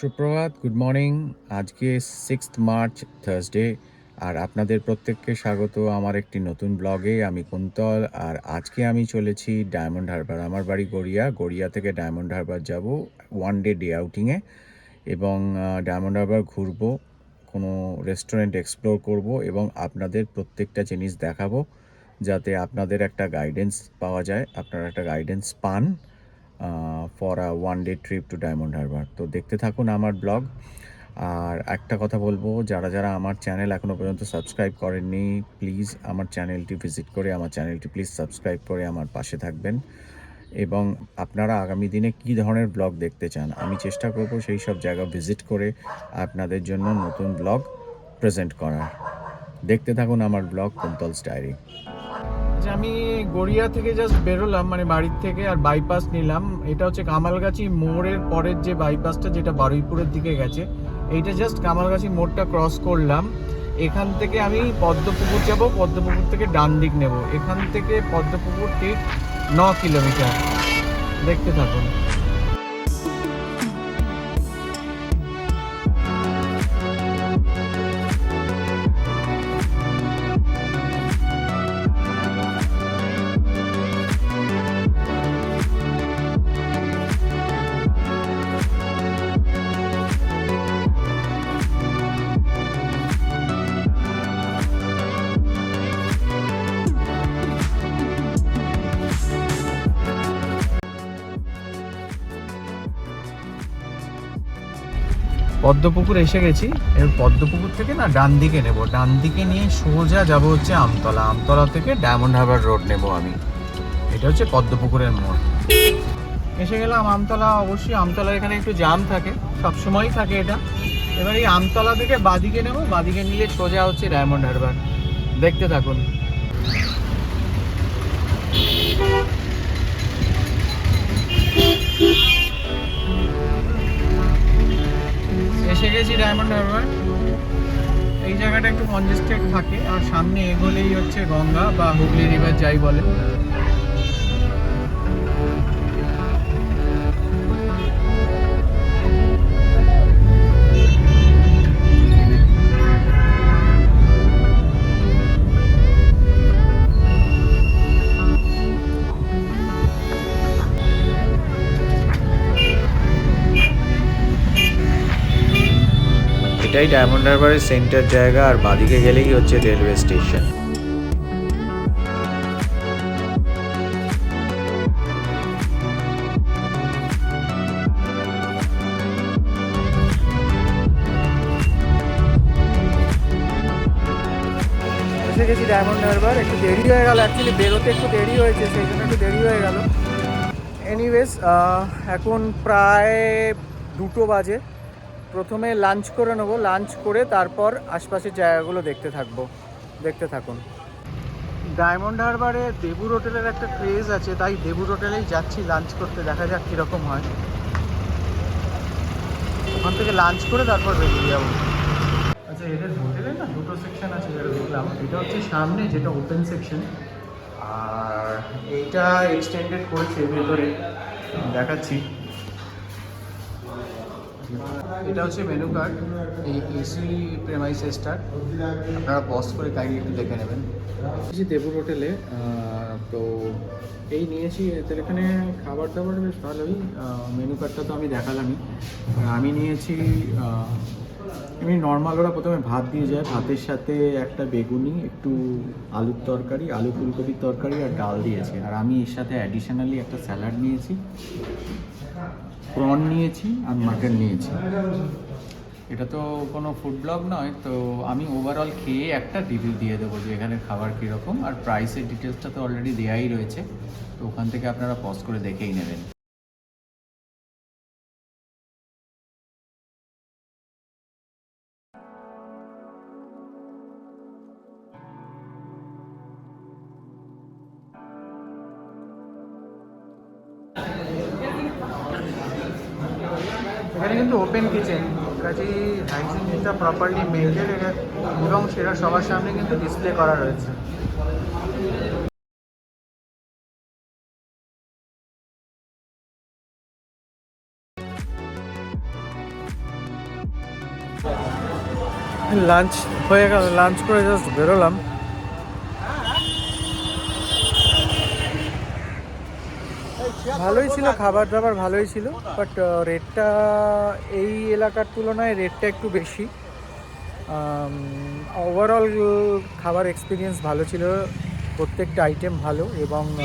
সুপ্রভাত good morning আজকে sixth March Thursday আর আপনাদের প্রত্যেককে স্বাগত আমার একটি নতুন ব্লগে আমি কুন্তল, আর আজকে আমি চলেছি ডায়মন্ড হারবার আমার বাড়ি গড়িয়া গড়িয়া থেকে ডায়মন্ড হারবার যাব ওয়ান ডে ডে আউটিংয়ে এবং ডায়মন্ড হারবার ঘুরবো, কোনো রেস্টুরেন্ট এক্সপ্লোর করব এবং আপনাদের প্রত্যেকটা জিনিস দেখাবো, যাতে আপনাদের একটা গাইডেন্স পাওয়া যায়, আপনারা একটা গাইডেন্স পান। For a one day trip to Diamond Harbour তো দেখতে থাকুন আমার ব্লগ আর একটা কথা বলব, যারা যারা আমার চ্যানেল এখনও পর্যন্ত সাবস্ক্রাইব করেননি প্লিজ আমার চ্যানেলটি ভিজিট করে আমার চ্যানেলটি প্লিজ সাবস্ক্রাইব করে আমার পাশে থাকবেন। এবং আপনারা আগামী দিনে কী ধরনের ব্লগ দেখতে চান, আমি চেষ্টা করব সেই সব জায়গা ভিজিট করে আপনাদের জন্য নতুন ব্লগ প্রেজেন্ট করার। দেখতে থাকুন আমার ব্লগ কুন্তলস ডায়েরি যে আমি গড়িয়া থেকে জাস্ট বেরোলাম মানে বাড়ির থেকে আর বাইপাস নিলাম, এটা হচ্ছে কামালগাছি মোড়ের পরের যে বাইপাসটা যেটা বারুইপুরের দিকে গেছে, এইটা জাস্ট কামালগাছি মোড়টা ক্রস করলাম। এখান থেকে আমি পদ্মপুকুর যাব, পদ্মপুকুর থেকে ডান দিক নেব। এখান থেকে পদ্মপুকুর ঠিক ন কিলোমিটার। দেখতে থাকুন। পদ্মপুকুর এসে গেছি। এর পদ্মপুকুর থেকে না ডান দিকে নেব। ডান দিকে নিয়ে সোজা যাব হচ্ছে আমতলা। আমতলা থেকে ডায়মন্ড হারবার রোড নেব আমি। এটা হচ্ছে পদ্মপুকুরের মোড়। এসে গেলাম আমতলা। অবশ্যই আমতলার এখানে একটু জাম থাকে। সব সবসময়ই থাকে এটা। এবার এই আমতলা থেকে বাদিকে নেব। বাদিকে নিলে সোজা হচ্ছে ডায়মন্ড হারবার। দেখতে থাকুন। এসে ডায়মন্ড হারবার এই জায়গাটা একটু কনজেস্টেড থাকে, আর সামনে এগোলেই হচ্ছে গঙ্গা বা হুগলি রিভার যাই বলে এটাই ডায়মন্ড হারবারের সেন্টার জায়গা, আর বাদিকে গেলেই হচ্ছে রেলওয়ে স্টেশন এসে গেছি ডায়মন্ড হারবার একটু দেরি হয়ে গেল অ্যাকচুয়ালি বেরোতে একটু দেরি হয়েছে, সেই জন্য একটু দেরি হয়ে গেল। এনিওয়েজ এখন প্রায় দুটো বাজে। প্রথমে লাঞ্চ করে নেব লাঞ্চ করে তারপর আশপাশের জায়গাগুলো দেখতে থাকব দেখতে থাকুন। ডায়মন্ড হারবারে দেবুর হোটেলের একটা ক্রেজ আছে তাই দেবুর হোটেলেই যাচ্ছি লাঞ্চ করতে দেখা যাক কীরকম হয়। ওখান থেকে লাঞ্চ করে তারপর বেরিয়ে যাব। আচ্ছা এদের হোটেলে না দুটো সেকশন আছে যেটা দেখলাম? এটা হচ্ছে সামনে যেটা ওপেন সেকশন আর এইটা এক্সটেন্ডেড করেছে ভেতরে। দেখাচ্ছি। এটা হচ্ছে মেনু কার্ড এই এসি প্রেমাইসেসটার আপনারা পজ করে কাইন্ডলি একটু দেখে নেবেন। দেবুর হোটেলে তো এই নিয়েছি এদের এখানে খাবার দাবার বেশ ভালোই। মেনু কার্ডটা তো আমি দেখালামই। আমি নিয়েছি এমনি নর্মাল ওরা প্রথমে ভাত দিয়ে যায়। ভাতের সাথে একটা বেগুনি, একটু আলুর তরকারি, আলু ফুলকপির তরকারি আর ডাল দিয়েছে। আর আমি এর সাথে অ্যাডিশনালি একটা স্যালাড নিয়েছি। প্রন নিয়েছি আর মাটন নিয়েছি। এটা তো কোনো ফুড ব্লগ নয়, তো আমি ওভারঅল খেয়ে একটা রিভিউ দিয়ে দেবো যে এখানে খাবার কীরকম, আর প্রাইসের ডিটেলসটা তো অলরেডি দেওয়াই রয়েছে, তো ওখান থেকে আপনারা পজ করে দেখেই নেবেন। প্রপারলি মেনটেন এবং সেটা সবার সামনে কিন্তু ডিসপ্লে করা রয়েছে। লাঞ্চ হয়ে গেল লাঞ্চ করে জাস্ট বেরোলাম। ভালোই ছিল, খাবার দাবার ভালোই ছিল বাট রেটটা এই এলাকার তুলনায় রেটটা একটু বেশি। ওভারঅল খাবার এক্সপিরিয়েন্স ভালো ছিল। প্রত্যেকটা আইটেম ভালো এবং আহ,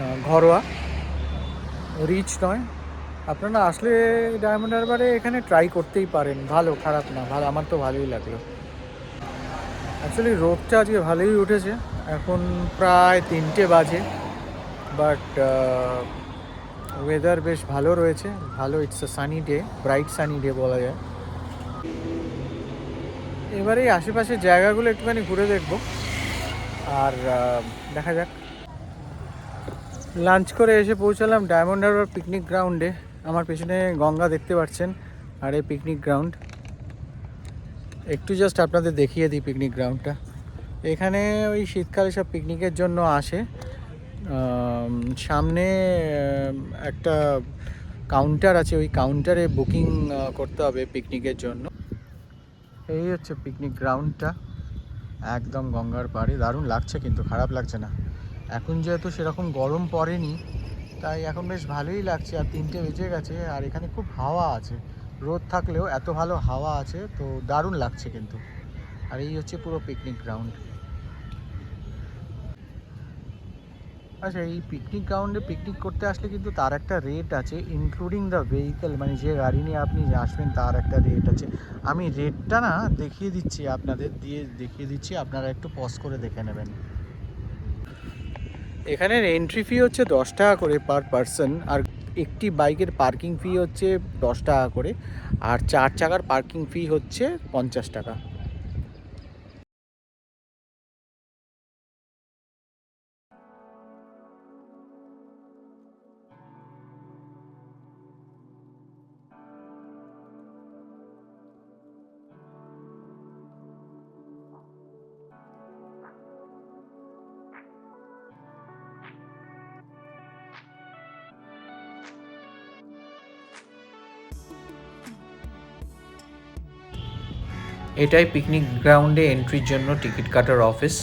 আহ, ঘরোয়া। রিচ নয়। আপনারা আসলে ডায়মন্ড হারবারে এখানে ট্রাই করতেই পারেন। ভালো খারাপ না ভালো আমার তো ভালোই লাগল। অ্যাকচুয়ালি রোদটা আজকে ভালোই উঠেছে। এখন প্রায় তিনটে বাজে। বাট ওয়েদার বেশ ভালো রয়েছে। ভালো it's a sunny day bright sunny day বলা যায়। এবারে এই আশেপাশের জায়গাগুলো একটুখানি ঘুরে দেখব। আর দেখা যাক। লাঞ্চ করে এসে পৌঁছালাম ডায়মন্ড হারবার পিকনিক গ্রাউন্ডে। আমার পেছনে গঙ্গা দেখতে পাচ্ছেন আর এই পিকনিক গ্রাউন্ড। একটু জাস্ট আপনাদের দেখিয়ে দিই পিকনিক গ্রাউন্ডটা। এখানে ওই শীতকালে সব পিকনিকের জন্য আসে। সামনে একটা কাউন্টার আছে। ওই কাউন্টারে বুকিং করতে হবে পিকনিকের জন্য। এই হচ্ছে পিকনিক গ্রাউন্ডটা একদম গঙ্গার পাড়ে। দারুণ লাগছে কিন্তু, খারাপ লাগছে না। এখন যেহেতু সেরকম গরম পড়েনি, তাই এখন বেশ ভালোই লাগছে। আর তিনটে বেজে গেছে, আর এখানে খুব হাওয়া আছে। রোদ থাকলেও এত ভালো হাওয়া আছে, তো দারুণ লাগছে কিন্তু। আর এই হচ্ছে পুরো পিকনিক গ্রাউন্ড আচ্ছা এই পিকনিক গ্রাউন্ডে পিকনিক করতে আসলে কিন্তু তার একটা রেট আছে ইনক্লুডিং দ্য ভেহিকেল মানে যে গাড়ি নিয়ে আপনি আসবেন তার একটা রেট আছে। আমি রেটটা না দেখিয়ে দিচ্ছি আপনাদের, দিয়ে দেখিয়ে দিচ্ছি, আপনারা একটু পজ করে দেখে নেবেন। এখানের এন্ট্রি ফি হচ্ছে দশ টাকা করে পার পারসন আর একটি বাইকের পার্কিং ফি হচ্ছে দশ টাকা করে, আর চার চাকার পার্কিং ফি হচ্ছে পঞ্চাশ টাকা। এটাই পিকনিক গ্রাউন্ডে এন্ট্রির জন্য টিকিট কাটার অফিস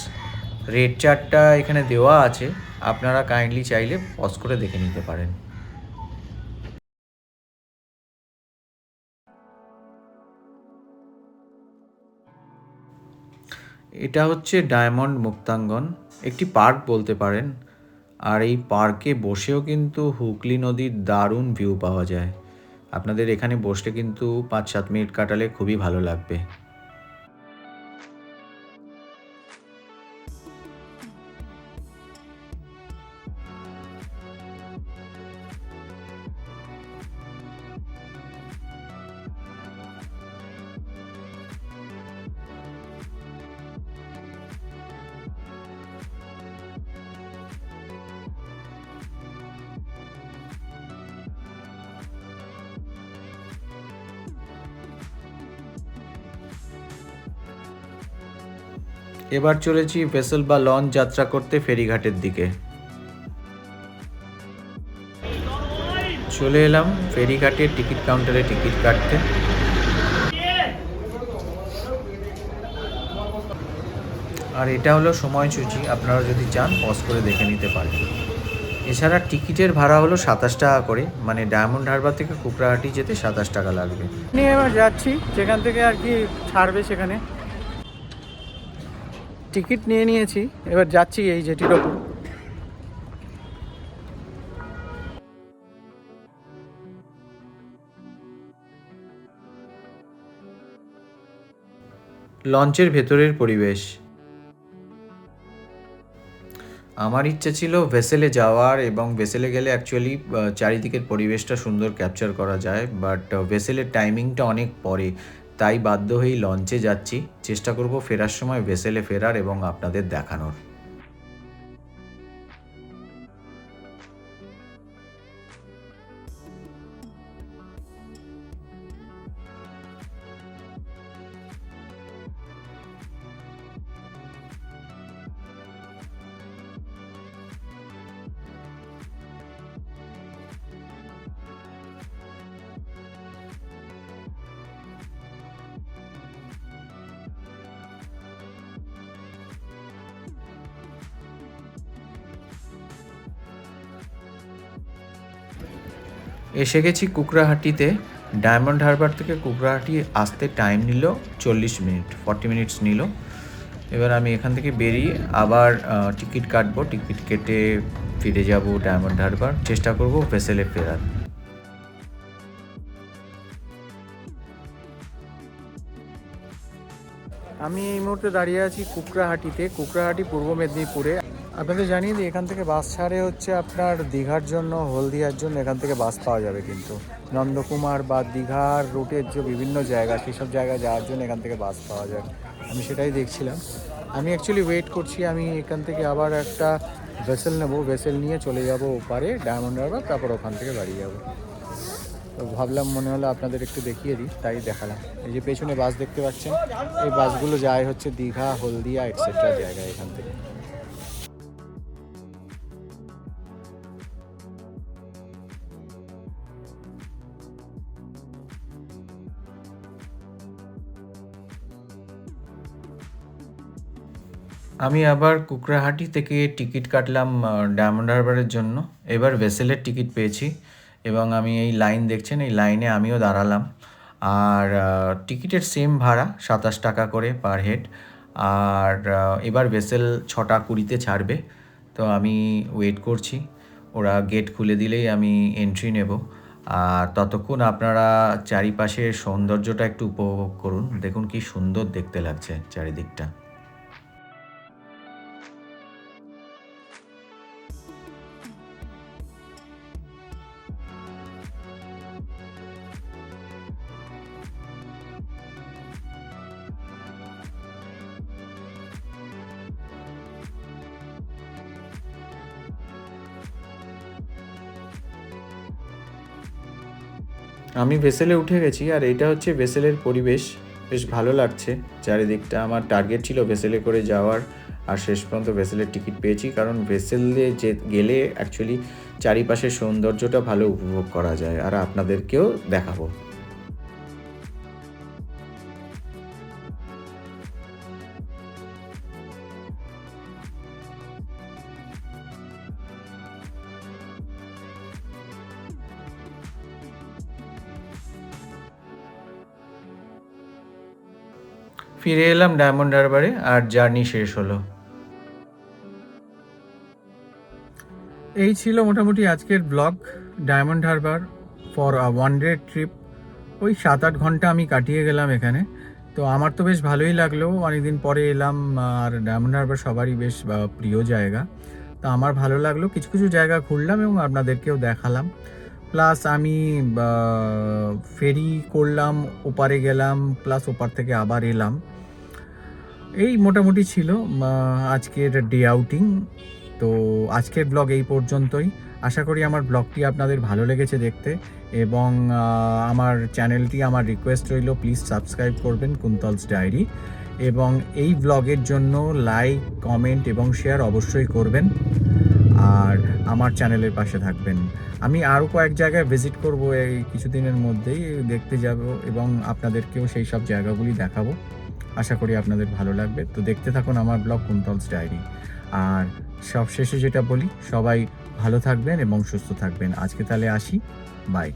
রেড চার্টটা এখানে দেওয়া আছে। আপনারা কাইন্ডলি চাইলে পজ করে দেখে নিতে পারেন। এটা হচ্ছে ডায়মন্ড মুক্তাঙ্গন একটি পার্ক বলতে পারেন। আর এই পার্কে বসেও কিন্তু হুগলি নদীর দারুণ ভিউ পাওয়া যায়। আপনাদের এখানে বসলে কিন্তু পাঁচ সাত মিনিট কাটালে খুবই ভালো লাগবে। এবার চলেছি ভেসেল বা লঞ্চ যাত্রা করতে ফেরিঘাটের দিকে। চলে এলাম ফেরিঘাটের টিকিট কাউন্টারে টিকিট কাটতে। আর এটা হলো সময়সূচি, আপনারা যদি চান পজ করে দেখে নিতে পারেন। এছাড়া টিকিটের ভাড়া হলো সাতাশ টাকা করে মানে ডায়মন্ড হারবার থেকে কুকরাহাটি যেতে সাতাশ টাকা লাগবে। নিয়ে এবার যাচ্ছি, যেখান থেকে আর কি ছাড়বে সেখানে। টিকিট নিয়ে নিয়েছি, এবার যাচ্ছি এই ওপর। লঞ্চের ভেতরের পরিবেশ। আমার ইচ্ছে ছিল ভেসেলে যাওয়ার এবং ভেসেলে গেলে অ্যাকচুয়ালি চারিদিকের পরিবেশটা সুন্দর ক্যাপচার করা যায় বাট ভেসেলের টাইমিংটা অনেক পরে। তাই বাধ্য হয়েই লঞ্চে যাচ্ছি। চেষ্টা করব ফেরার সময় ভেসেলে ফেরার এবং আপনাদের দেখানোর। এসে গেছি কুকরাহাটিতে ডায়মন্ড হারবার থেকে কুকরাহাটি আসতে টাইম নিল চল্লিশ মিনিট ফর্টি মিনিটস নিল। এবার আমি এখান থেকে বেরিয়ে আবার টিকিট কাটবো। টিকিট কেটে ফিরে যাব ডায়মন্ড হারবার। চেষ্টা করব ভেসেলে ফেরার। আমি এই মুহূর্তে দাঁড়িয়ে আছি কুকরাহাটিতে কুকরাহাটি পূর্ব মেদিনীপুরে। আপনাদের জানিয়ে দিই, এখান থেকে বাস ছাড়ে হচ্ছে আপনার দীঘার জন্য, হলদিয়ার জন্য এখান থেকে বাস পাওয়া যাবে কিন্তু। নন্দকুমার বা দীঘার রুটের যে বিভিন্ন জায়গা, সেসব জায়গায় যাওয়ার জন্য এখান থেকে বাস পাওয়া যায়। আমি সেটাই দেখছিলাম। আমি অ্যাকচুয়ালি ওয়েট করছি, আমি এখান থেকে আবার একটা ভেসেল নেব। ভেসেল নিয়ে চলে যাব ওপারে ডায়মন্ড হারবার তারপর ওখান থেকে বাড়ি যাব। তো ভাবলাম মনে হলো আপনাদের একটু দেখিয়ে দিই, তাই দেখালাম। এই যে পেছনে বাস দেখতে পাচ্ছেন, এই বাসগুলো যায় হচ্ছে দীঘা, হলদিয়া এটসেট্রা জায়গায় এখান থেকে। আমি আবার কুকরাহাটি থেকে টিকিট কাটলাম ডায়মন্ড হারবারের জন্য। এবার ভেসেলের টিকিট পেয়েছি এবং আমি এই লাইন দেখছেন, এই লাইনে আমিও দাঁড়ালাম। আর টিকিটের সেম ভাড়া, সাতাশ টাকা করে পার হেড আর এবার ভেসেল ছটা কুড়িতে ছাড়বে। তো আমি ওয়েট করছি। ওরা গেট খুলে দিলেই আমি এন্ট্রি নেব। আর ততক্ষণ আপনারা চারিপাশের সৌন্দর্যটা একটু উপভোগ করুন। দেখুন কি সুন্দর দেখতে লাগছে চারিদিকটা। আমি ভেসেলে উঠে গেছি আর এটা হচ্ছে ভেসেলের পরিবেশ। বেশ ভালো লাগছে। চারিদিকটা আমার টার্গেট ছিল ভেসেলে করে যাওয়ার আর শেষ পর্যন্ত ভেসেলের টিকিট পেয়েছি কারণ ভেসেলে যে গেলে অ্যাকচুয়ালি চারিপাশের সৌন্দর্যটা ভালো উপভোগ করা যায়। আর আপনাদেরকেও দেখাবো। ফিরে এলাম ডায়মন্ড হারবারে আর জার্নি শেষ হলো। এই ছিল মোটামুটি আজকের blog, Diamond Harbour for a one day trip. ওই সাত আট ঘণ্টা আমি কাটিয়ে গেলাম এখানে। তো আমার তো বেশ ভালোই লাগল, অনেকদিন পরে এলাম, আর ডায়মন্ড হারবার সবারই বেশ প্রিয় জায়গা। তো আমার ভালো লাগল, কিছু কিছু জায়গা ঘুরলাম এবং আপনাদেরকেও দেখালাম। প্লাস আমি ফেরি করলাম, ওপারে গেলাম, প্লাস ওপার থেকে আবার এলাম। এই মোটামুটি ছিল আজকের ডে আউটিং তো আজকের ব্লগ এই পর্যন্তই। আশা করি আমার ব্লগটি আপনাদের ভালো লেগেছে দেখতে এবং আমার চ্যানেলটি আমার রিকোয়েস্ট রইল প্লিজ সাবস্ক্রাইব করবেন কুন্তলস ডায়েরি। এবং এই ব্লগের জন্য লাইক কমেন্ট এবং শেয়ার অবশ্যই করবেন। আর আমার চ্যানেলের পাশে থাকবেন। আমি আরও কয়েক জায়গায় ভিজিট করব এই কিছুদিনের মধ্যেই, দেখতে যাব এবং আপনাদেরকেও সেই সব জায়গাগুলি দেখাবো। আশা করি আপনাদের ভালো লাগবে। তো দেখতে থাকুন আমার ব্লগ কুন্তলস ডায়েরি। আর সব শেষে যেটা বলি, সবাই ভালো থাকবেন এবং সুস্থ থাকবেন। আজকে তাহলে আসি। বাই।